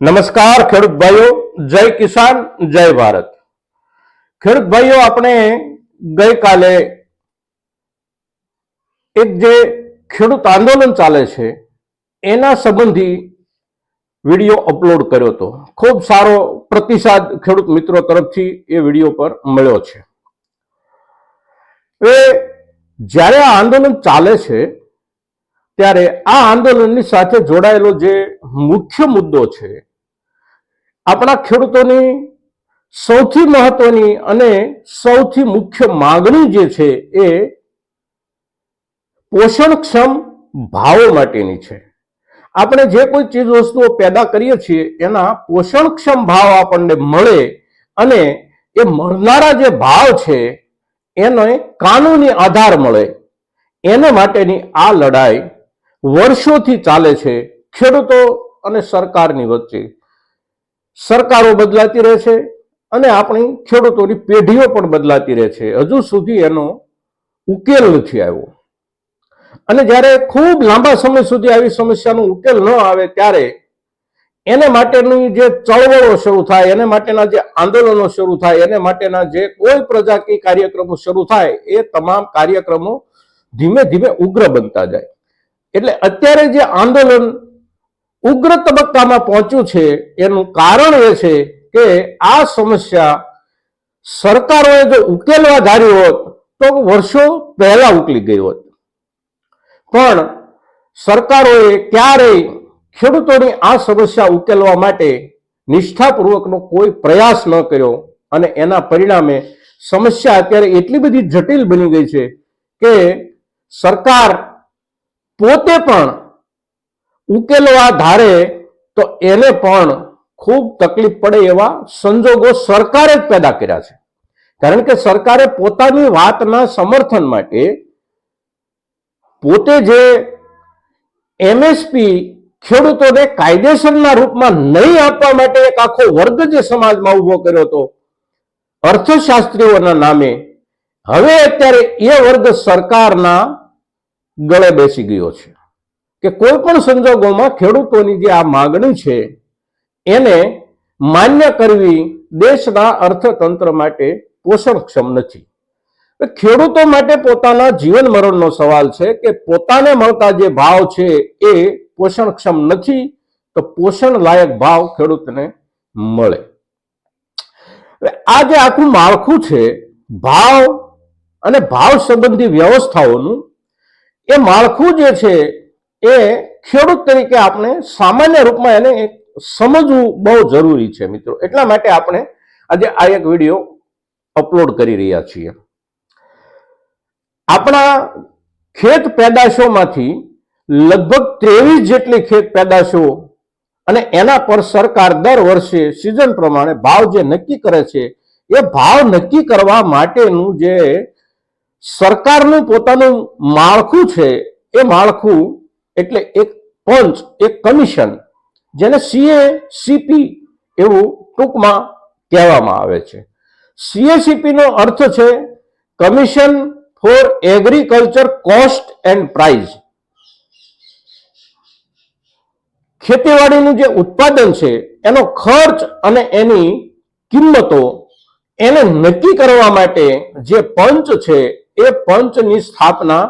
નમસ્કાર ખેડૂત ભાઈઓ, જય કિસાન, જય ભારત. ખેડૂત ભાઈઓ, આપણે ગઈકાલે એક જે ખેડૂત આંદોલન ચાલે છે, એના સંબંધી વીડિયો અપલોડ કર્યો હતો. ખૂબ સારો પ્રતિસાદ ખેડૂત મિત્રો તરફથી એ વીડિયો પર મળ્યો છે. એ જ્યારે આ આંદોલન ચાલે છે, ત્યારે આ આંદોલનની સાથે જોડાયેલો જે મુખ્ય મુદ્દો છે આપણા ખેડૂતોની સૌથી મહત્વની અને સૌથી મુખ્ય માગણી જે છે એ પોષણક્ષમ ભાવો માટેની છે. આપણે જે કોઈ ચીજ વસ્તુઓ પેદા કરીએ છીએ, એના પોષણક્ષમ ભાવ આપણને મળે અને એ મળનારા જે ભાવ છે, એને કાનૂની આધાર મળે. એને માટેની આ લડાઈ વર્ષોથી ચાલે છે, ખેડૂતો અને સરકારની વચ્ચે. સરકારો બદલાતી રહે છે અને આપણી ખેડૂતોની પેઢીઓ પણ બદલાતી રહે છે. હજુ સુધી એનો ઉકેલ નથી આવ્યો. અને જ્યારે ખૂબ લાંબા સમય સુધી આવી સમસ્યાનો ઉકેલ ન આવે ત્યારે એને માટેની જે ચળવળો શરૂ થાય, એને માટેના જે આંદોલનો શરૂ થાય, એને માટેના જે કોઈ પ્રજાકીય કાર્યક્રમો શરૂ થાય, એ તમામ કાર્યક્રમો ધીમે ધીમે ઉગ્ર બનતા જાય. એટલે અત્યારે જે આંદોલન ઉગ્ર તબક્કામાં પહોંચ્યું છે, એનું કારણ એ છે કે આ સમસ્યા સરકારોએ જો ઉકેલવા ધારી હોત, તો વર્ષો પહેલા ઉકલી ગઈ હોત. પણ સરકારોએ ક્યારેય ખેડૂતોની આ સમસ્યા ઉકેલવા માટે નિષ્ઠાપૂર્વકનો કોઈ પ્રયાસ ન કર્યો અને એના પરિણામે સમસ્યા અત્યારે એટલી બધી જટિલ બની ગઈ છે કે સરકાર પોતે પણ ઉકેલવા ધારે તો એને પણ ખૂબ તકલીફ પડે એવા સંજોગો સરકારે જ પેદા કર્યા છે. કારણ કે સરકારે પોતાની વાતના સમર્થન માટે પોતે જે એમએસપી ખેડૂતોને કાયદેસરના રૂપમાં નહીં આપવા માટે એક આખો વર્ગ જે સમાજમાં ઊભો કર્યો હતો, અર્થશાસ્ત્રીઓના નામે, હવે અત્યારે એ વર્ગ સરકારના ગળે બેસી ગયો છે. કે કોઈ પણ સંજોગોમાં ખેડૂતોની જે આ માગણી છે, એને માન્ય કરવી દેશના અર્થતંત્ર માટે પોષણક્ષમ નથી. ખેડૂતો માટે પોતાના જીવન મરણનો સવાલ છે કે પોતાને મળતા જે ભાવ છે એ પોષણક્ષમ નથી, તો પોષણ લાયક ભાવ ખેડૂતને મળે. આ જે આખું માળખું છે, ભાવ અને ભાવ સંબંધી વ્યવસ્થાઓનું, એ માળખું જે છે એ ખેડૂત તરીકે આપણે સામાન્ય રૂપમાં એને સમજવું બહુ જરૂરી છે મિત્રો. એટલા માટે આપણે આજે આ એક વીડિયો અપલોડ કરી રહ્યા છીએ. આપણા ખેત પેદાશોમાંથી લગભગ ત્રેવીસ જેટલી ખેત પેદાશો અને એના પર સરકાર દર વર્ષે સિઝન પ્રમાણે ભાવ જે નક્કી કરે છે, એ ભાવ નક્કી કરવા માટેનું જે સરકારનું પોતાનું માળખું છે, એ માળખું એટલે એક પંચ, એક કમિશન, જેને સીએ સીપી એવું ટૂંકમાં કહેવામાં આવે છે. સીએસીપી નો અર્થ છે commission for agriculture cost and price ખેતીવાડીનું જે ઉત્પાદન છે, એનો ખર્ચ અને એની કિંમતો એને નક્કી કરવા માટે જે પંચ છે, એ પંચની સ્થાપના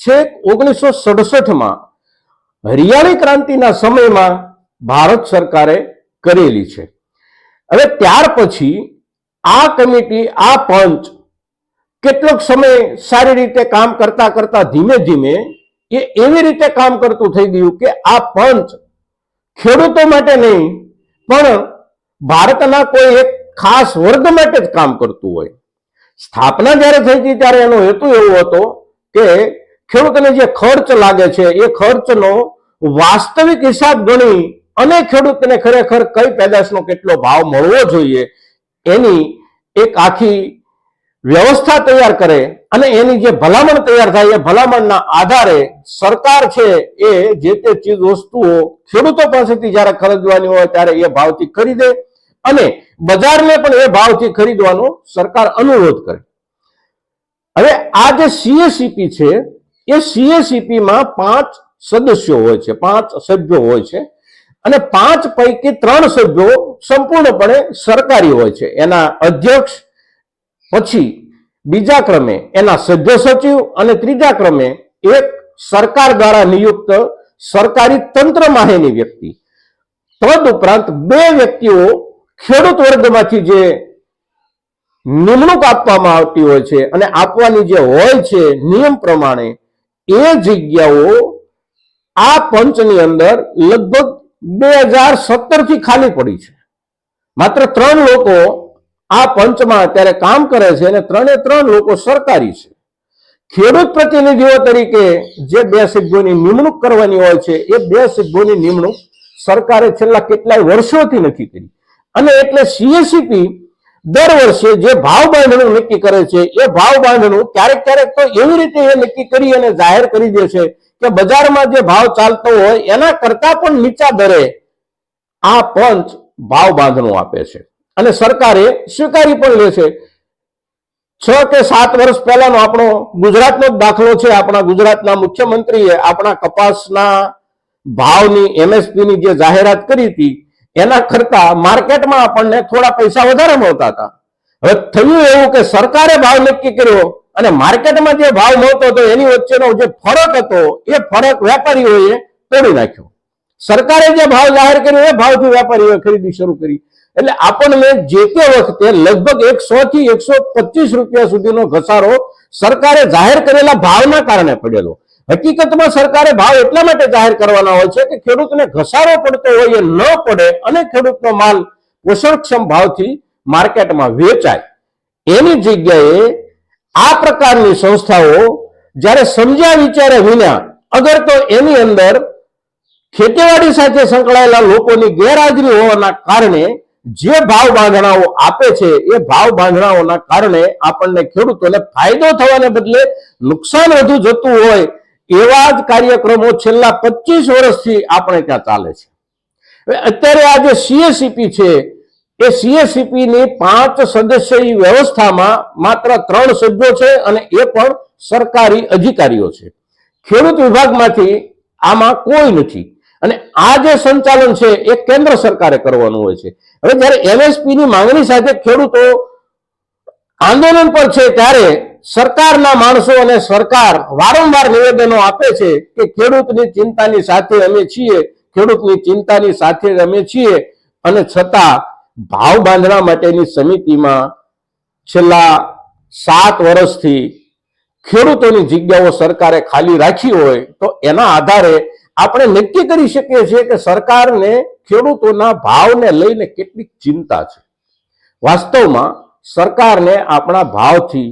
છેક ઓગણીસો સડસઠમાં હરિયાળી ક્રાંતિના સમયમાં ભારત સરકારે કરેલી છે. હવે ત્યાર પછી આ કમિટી, આ પંચ કેટલોક સમય સારી રીતે કામ કરતા કરતા ધીમે ધીમે એ એવી રીતે કામ કરતું થઈ ગયું કે આ પંચ ખેડૂતો માટે નહીં, પણ ભારતના કોઈ એક ખાસ વર્ગ માટે જ કામ કરતું હોય. સ્થાપના જ્યારે થઈ હતી ત્યારે એનો હેતુ એવો હતો કે ખેડૂતને જે ખર્ચ લાગે છે, એ ખર્ચનો વાસ્તવિક હિસાબ ગણી અને ખેડૂતને ખરેખર કઈ પેદાશનો કેટલો ભાવ મળવો જોઈએ, એની એક આખી વ્યવસ્થા તૈયાર કરે અને એની જે ભલામણ તૈયાર થાય, એ ભલામણના આધારે સરકાર છે એ જે તે ચીજ વસ્તુઓ ખેડૂતો પાસેથી જ્યારે ખરીદવાની હોય ત્યારે એ ભાવથી ખરીદે અને બજારને પણ એ ભાવથી ખરીદવાનો સરકાર અનુરોધ કરે. હવે આ જે સીએસીપી છે એ સીએસીપીમાં પાંચ સદસ્યો હોય છે, પાંચ સભ્યો હોય છે. અને પાંચ પૈકી ત્રણ સભ્યો સંપૂર્ણપણે સરકારી હોય છે. એના અધ્યક્ષ, પછી બીજા ક્રમે એના સભ્ય સચિવ અને ત્રીજા ક્રમે એક સરકાર દ્વારા નિયુક્ત સરકારી તંત્ર માહેની વ્યક્તિ. તદ ઉપરાંત બે વ્યક્તિઓ ખેડૂત વર્ગમાંથી જે નિમણૂક આપવામાં આવતી હોય છે અને આપવાની જે હોય છે નિયમ પ્રમાણે એ જગ્યાઓ આ પંચની અંદર લગભગ બે હજાર સત્તરથી ખાલી પડી છે. માત્ર ત્રણ લોકો આ પંચમાં અત્યારે કામ કરે છે અને ત્રણે ત્રણ લોકો સરકારી છે. ખેડૂત પ્રતિનિધિઓ તરીકે જે બે સભ્યોની નિમણૂક કરવાની હોય છે, એ બે સભ્યોની નિમણૂક સરકારે છેલ્લા કેટલાય વર્ષોથી નથી કરી. અને એટલે સીએસીપી દર વર્ષે જે ભાવ બાંધણું નક્કી કરે છે, એ ભાવ બાંધણું ક્યારેક ક્યારેક તો એવી રીતે એ નક્કી કરી અને જાહેર કરી દે છે કે બજારમાં જે ભાવ ચાલતો હોય, એના કરતા પણ નીચા દરે આ પંચ ભાવ બાંધણું આપે છે. અને સરકારે સ્વીકારી પણ લે છે. છ કે સાત વર્ષ પહેલાનો આપણો ગુજરાતનો જ દાખલો છે. આપણા ગુજરાતના મુખ્યમંત્રીએ આપણા કપાસના ભાવની એમએસપી ની જે જાહેરાત કરી હતી એના કરતા માર્કેટમાં આપણને થોડા પૈસા વધારે મળતા હતા. હવે થયું એવું કે સરકારે ભાવ નક્કી કર્યો અને માર્કેટમાં જે ભાવ મળતો હતો એની વચ્ચેનો જે ફરક હતો, એ ફરક વેપારીઓએ તોડી નાખ્યો. સરકારે જે ભાવ જાહેર કર્યો, એ ભાવથી વેપારીઓએ ખરીદી શરૂ કરી. એટલે આપણને જે તે વખતે લગભગ એકસો થી એકસો પચીસ રૂપિયા સુધીનો ઘસારો સરકારે જાહેર કરેલા ભાવના કારણે પડેલો. હકીકતમાં સરકારે ભાવ એટલા માટે જાહેર કરવાના હોય છે કે ખેડૂતને ઘસારો પડતો હોય એ ન પડે અને ખેડૂતનો માલ પોષણક્ષમ ભાવથી માર્કેટમાં વેચાય. એની જગ્યાએ આ પ્રકારની સંસ્થાઓ જ્યારે સમજ્યા વિચારે વિના અગર તો એની અંદર ખેતીવાડી સાથે સંકળાયેલા લોકોની ગેરહાજરી હોવાના કારણે જે ભાવ બાંધણાઓ આપે છે એ ભાવ બાંધણાઓના કારણે આપણને ખેડૂતોને ફાયદો થવાને બદલે નુકસાન વધુ જતું હોય એવા જ કાર્યક્રમો છેલ્લા પચીસ વર્ષથી આપણે ત્યાં ચાલે છે. હવે અત્યારે આ જે સીએસીપી છે, એ સીએસીપી ની પાંચ સદસ્યની વ્યવસ્થામાં માત્ર ત્રણ સભ્યો છે અને એ પણ સરકારી અધિકારીઓ છે. ખેડૂત વિભાગમાંથી આમાં કોઈ નથી. અને આ જે સંચાલન છે, એ કેન્દ્ર સરકારે કરવાનું હોય છે. હવે જ્યારે એમએસપી ની માંગણી સાથે ખેડૂતો આંદોલન પર છે, ત્યારે સરકારના માણસો અને સરકાર વારંવાર નિવેદનો આપે છે કે ખેડૂતની ચિંતાની સાથે અમે છીએ, ખેડૂતની ચિંતાની સાથે અમે છીએ અને છતાં ભાવ બાંધવા માટેની સમિતિમાં છેલ્લા સાત વર્ષથી ખેડૂતોની જગ્યાઓ સરકારે ખાલી રાખી હોય તો એના આધારે આપણે નક્કી કરી શકીએ છીએ કે સરકારને ખેડૂતોના ભાવને લઈને કેટલીક ચિંતા છે. વાસ્તવમાં સરકારને આપણા ભાવથી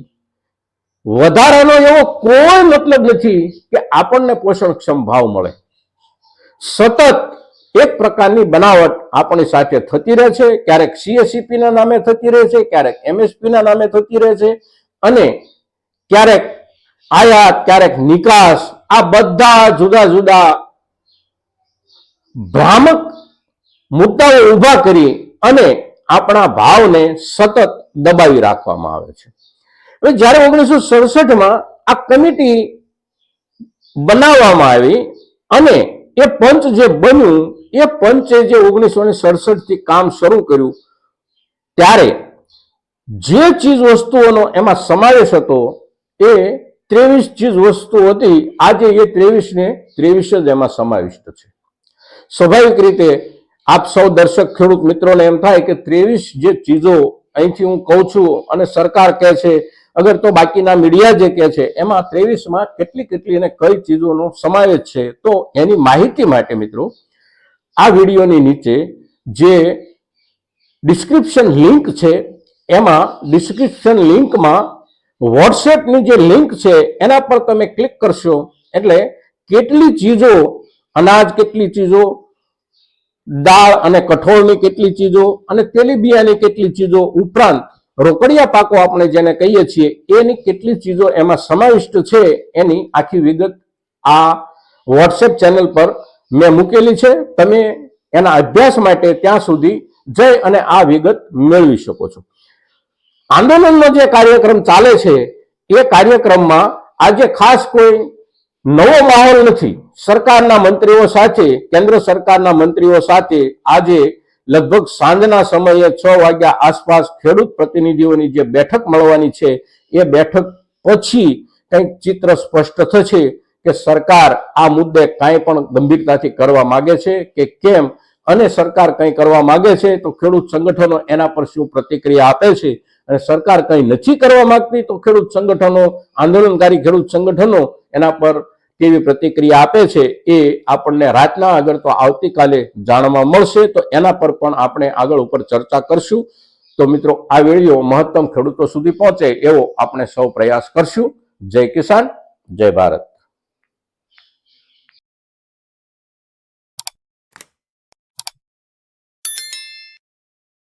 વધારાનો એવો કોઈ મતલબ નથી કે આપણને પોષણક્ષમ ભાવ મળે. સતત એક પ્રકારની બનાવટ આપણી સાથે થતી રહે છે, ક્યારેક સીએસસીપીના નામે થતી રહે છે, ક્યારેક એમએસપીના નામે થતી રહે છે અને ક્યારેક આયાત, ક્યારેક નિકાસ, આ બધા જુદા જુદા ભ્રામક મુદ્દાઓ ઊભા કરી અને આપણા ભાવને સતત દબાવી રાખવામાં આવે છે. હવે જ્યારે ઓગણીસો સડસઠમાં આ કમિટી બનાવવામાં આવી અને એ પંચ જે બન્યું, એ પંચે જે ઓગણીસો ને સડસઠથી કામ શરૂ કર્યું, ત્યારે જે ચીજ વસ્તુઓનો એમાં સમાવેશ હતો, એ ત્રેવીસ ચીજ વસ્તુ હતી. આજે એ ત્રેવીસને ત્રેવીસ જ એમાં સમાવિષ્ટ છે. સ્વાભાવિક રીતે આપ સૌ દર્શક ખેડૂત મિત્રોને એમ થાય કે ત્રેવીસ જે ચીજો અહીંથી હું કહું છું અને સરકાર કહે છે અગર તો બાકીના મીડિયા જે કહે છે, એમાં ત્રેવીસમાં કેટલી કેટલી અને કઈ ચીજોનો સમાવેશ છે, તો એની માહિતી માટે મિત્રો, આ વિડીયોની નીચે જે ડિસ્ક્રિપ્શન લિંક છે, એમાં ડિસ્ક્રિપ્શન લિંકમાં વોટ્સએપની જે લિંક છે, એના પર તમે ક્લિક કરશો, એટલે કેટલી ચીજો, અનાજ કેટલી ચીજો, દાળ અને કઠોળની કેટલી ચીજો અને તેલીબિયાની કેટલી ચીજો ઉપરાંત રોકડિયા પાકો આપણે જેને કહીએ છીએ, એની કેટલી ચીજો એમાં સમાવિષ્ટ છે એની આખી વિગત આ વોટ્સએપ ચેનલ પર મેં મૂકેલી છે. તમે એના અભ્યાસ માટે ત્યાં સુધી જઈ અને આ વિગત મેળવી શકો છો. આંદોલનનો જે કાર્યક્રમ ચાલે છે, એ કાર્યક્રમમાં આજે ખાસ કોઈ નવો માહોલ નથી. સરકારના મંત્રીઓ સાથે, કેન્દ્ર સરકારના મંત્રીઓ સાથે આજે લગભગ સાંજના સમયે છ વાગ્યા આસપાસ ખેડૂત પ્રતિનિધિઓની જે બેઠક મળવાની છે, એ બેઠક પછી કંઈક ચિત્ર સ્પષ્ટ થશે કે સરકાર આ મુદ્દે કાંઈ પણ ગંભીરતાથી કરવા માગે છે કે કેમ? અને સરકાર કંઈ કરવા માગે છે તો ખેડૂત સંગઠનો એના પર શું પ્રતિક્રિયા આપે છે? અને સરકાર કંઈ નથી કરવા માંગતી તો ખેડૂત સંગઠનો, આંદોલનકારી ખેડૂત સંગઠનો એના પર કેવી પ્રતિક્રિયા આપે છે એ આપણને રાતના આગળ તો આવતીકાલે જાણવા મળશે. તો એના પર પણ આપણે આગળ ઉપર ચર્ચા કરશું. તો મિત્રો, આ વીડિયો મહત્તમ ખેડૂતો સુધી પહોંચે એવો આપણે સૌ પ્રયાસ કરશું. જય કિસાન, જય ભારત.